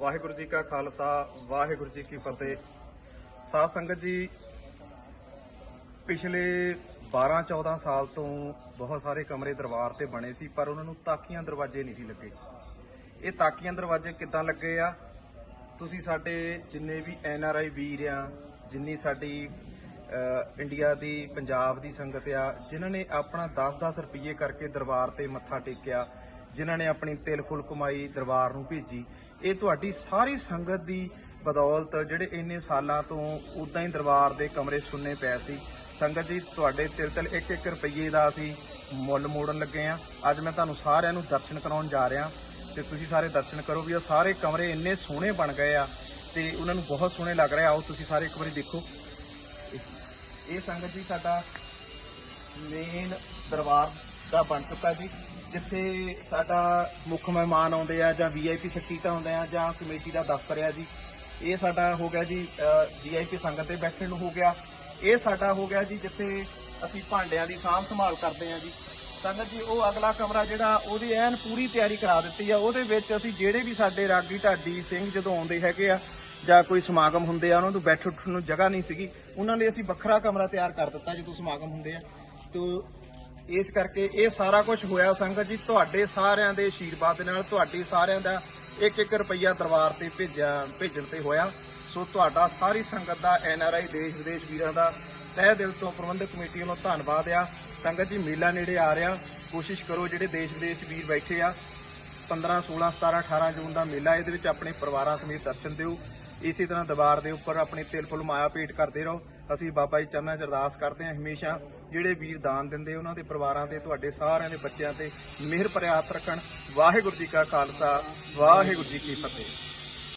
ਵਾਹਿਗੁਰੂ ਜੀ ਕਾ ਖਾਲਸਾ, ਵਾਹਿਗੁਰੂ ਜੀ ਕੀ ਫਤਿਹ। ਸਾਧ ਸੰਗਤ ਜੀ, ਪਿਛਲੇ 12-14 ਸਾਲ ਤੋਂ ਬਹੁਤ ਸਾਰੇ ਕਮਰੇ ਦਰਬਾਰ ਤੇ ਬਣੇ ਸੀ, ਪਰ ਉਹਨਾਂ ਨੂੰ ਤਾਕੀਆਂ ਦਰਵਾਜ਼ੇ ਨਹੀਂ ਸੀ ਲੱਗੇ। ਇਹ ਤਾਕੀਆਂ ਦਰਵਾਜ਼ੇ ਕਿੱਦਾਂ ਲੱਗੇ ਆ? ਤੁਸੀਂ ਸਾਡੇ ਜਿੰਨੇ ਵੀ ਐਨ ਆਰ ਆਈ ਵੀਰ ਆ, ਜਿੰਨੀ ਸਾਡੀ ਇੰਡੀਆ ਦੀ, ਪੰਜਾਬ ਦੀ ਸੰਗਤ ਆ, ਜਿਨ੍ਹਾਂ ਨੇ ਆਪਣਾ 10-10 ਰੁਪਏ ਕਰਕੇ ਦਰਬਾਰ ਤੇ ਮੱਥਾ ਟੇਕਿਆ ਜਿਨ੍ਹਾਂ ਨੇ ਆਪਣੀ ਤਿਲ ਫੁਲ ਕਮਾਈ ਦਰਬਾਰ ਨੂੰ ਭੇਜੀ। ਇਹ ਤੁਹਾਡੀ ਸਾਰੀ ਸੰਗਤ ਦੀ ਬਦੌਲਤ ਜਿਹੜੇ ਇੰਨੇ ਸਾਲਾਂ ਤੋਂ ਉਦਾਂ ਹੀ ਦਰਬਾਰ ਦੇ ਕਮਰੇ ਸੁੰਨੇ ਪਏ ਸੀ। ਸੰਗਤ ਜੀ, ਤੁਹਾਡੇ ਤਿਲ ਤਿਲ 1-1 ਰੁਪਏ ਦਾ ਅਸੀਂ ਮੁੱਲ ਮੋੜਨ ਲੱਗੇ ਆ ਅੱਜ ਮੈਂ ਤੁਹਾਨੂੰ ਸਾਰਿਆਂ ਨੂੰ ਦਰਸ਼ਨ ਕਰਾਉਣ ਜਾ ਰਿਹਾ ਤੇ ਤੁਸੀਂ ਸਾਰੇ ਦਰਸ਼ਨ ਕਰੋ ਵੀ ਇਹ ਸਾਰੇ ਕਮਰੇ ਇੰਨੇ ਸੋਹਣੇ ਬਣ ਗਏ ਆ ਤੇ ਉਹਨਾਂ ਨੂੰ ਬਹੁਤ ਸੋਹਣੇ ਲੱਗ ਰਿਹਾ ਆ। ਆਓ ਤੁਸੀਂ ਸਾਰੇ ਇੱਕ ਵਾਰੀ ਦੇਖੋ। ਇਹ ਸੰਗਤ ਜੀ ਸਾਡਾ ਮੇਨ ਦਰਬਾਰ ਦਾ ਬਣ ਚੁੱਕਾ ਜੀ। ਜਿੱਥੇ ਸਾਡਾ ਮੁੱਖ ਮਹਿਮਾਨ ਆਉਂਦੇ ਆ ਜਾਂ ਵੀਆਈਪੀ ਸਕੀਟਾਂ ਆਉਂਦੇ ਆ ਜਾਂ ਕਮੇਟੀ ਦਾ ਦਫ਼ਤਰ ਆ ਜੀ, ਇਹ ਸਾਡਾ ਹੋ ਗਿਆ ਜੀ ਵੀਆਈਪੀ ਸੰਗਤ ਦੇ ਬੈਠਣ ਨੂੰ ਹੋ ਗਿਆ। ਇਹ ਸਾਡਾ ਹੋ ਗਿਆ ਜੀ ਜਿੱਥੇ ਅਸੀਂ ਭਾਂਡਿਆਂ ਦੀ ਸਾਂਭ ਸੰਭਾਲ ਕਰਦੇ ਆ ਜੀ। ਸੰਗਤ ਜੀ, ਉਹ ਅਗਲਾ ਕਮਰਾ ਜਿਹੜਾ ਉਹਦੀ ਐਨ ਪੂਰੀ ਤਿਆਰੀ ਕਰਾ ਦਿੱਤੀ ਆ। ਉਹਦੇ ਵਿੱਚ ਅਸੀਂ ਜਿਹੜੇ ਵੀ ਸਾਡੇ ਰਾਗੀ ਢਾਡੀ ਸਿੰਘ ਜਦੋਂ ਆਉਂਦੇ ਹੈਗੇ ਆ ਜਾਂ ਕੋਈ ਸਮਾਗਮ ਹੁੰਦੇ ਆ, ਉਹਨਾਂ ਨੂੰ ਬੈਠ ਉੱਠਣ ਨੂੰ ਜਗ੍ਹਾ ਨਹੀਂ ਸੀਗੀ। ਉਹਨਾਂ ਲਈ ਅਸੀਂ ਵੱਖਰਾ ਕਮਰਾ ਤਿਆਰ ਕਰ ਦਿੱਤਾ ਜਦੋਂ ਸਮਾਗਮ ਹੁੰਦੇ ਆ। ਤੋ ਇਸ ਕਰਕੇ ਇਹ ਸਾਰਾ ਕੁਝ ਹੋਇਆ ਸੰਗਤ ਜੀ, ਤੁਹਾਡੇ ਸਾਰਿਆਂ ਦੇ ਆਸ਼ੀਰਵਾਦ ਦੇ ਨਾਲ ਤੁਹਾਡੀ ਸਾਰਿਆਂ ਦਾ ਇੱਕ ਇੱਕ ਰੁਪਈਆ ਦਰਬਾਰ ਤੇ ਭੇਜਿਆ, ਭੇਜਣ ਤੇ ਹੋਇਆ। ਸੋ ਤੁਹਾਡਾ ਸਾਰੀ ਸੰਗਤ ਦਾ ਐਨ ਆਰ ਆਈ, ਦੇਸ਼ ਵਿਦੇਸ਼ ਵੀਰਾਂ ਦਾ ਤਹਿ ਦਿਲ ਤੋਂ ਪ੍ਰਬੰਧਕ ਕਮੇਟੀ ਵੱਲੋਂ ਧੰਨਵਾਦ ਆ। ਸੰਗਤ ਜੀ, ਮੇਲਾ ਨੇੜੇ ਆ ਰਿਹਾ। ਕੋਸ਼ਿਸ਼ ਕਰੋ ਜਿਹੜੇ ਦੇਸ਼ ਵਿਦੇਸ਼ ਵੀਰ ਬੈਠੇ ਆ 15 16 17 18 ਜੂਨ ਦਾ ਮੇਲਾ ਇਹਦੇ ਵਿੱਚ ਆਪਣੇ ਪਰਿਵਾਰਾਂ ਸਮੇਤ ਦਰਸ਼ਨ ਦਿਓ। ਇਸੇ ਤਰ੍ਹਾਂ ਦਰਬਾਰ ਦੇ ਉੱਪਰ ਆਪਣੀ ਤਿਲ ਫੁੱਲ ਮਾਇਆ ਭੇਟ ਕਰਦੇ ਰਹੋ। ਅਸੀਂ ਬਾਬਾ ਜੀ ਚਰਨਾਂ 'ਚ ਅਰਦਾਸ ਕਰਦੇ ਹਾਂ ਹਮੇਸ਼ਾ, ਜਿਹੜੇ ਵੀਰ ਦਾਨ ਦਿੰਦੇ ਉਹਨਾਂ ਦੇ ਪਰਿਵਾਰਾਂ ਤੇ, ਤੁਹਾਡੇ ਸਾਰਿਆਂ ਦੇ ਬੱਚਿਆਂ ਤੇ ਮਿਹਰ ਭਰਿਆ ਹੱਥ ਰੱਖਣ। ਵਾਹਿਗੁਰੂ ਜੀ ਕਾ ਖਾਲਸਾ, ਵਾਹਿਗੁਰੂ ਜੀ ਕੀ ਫਤਿਹ।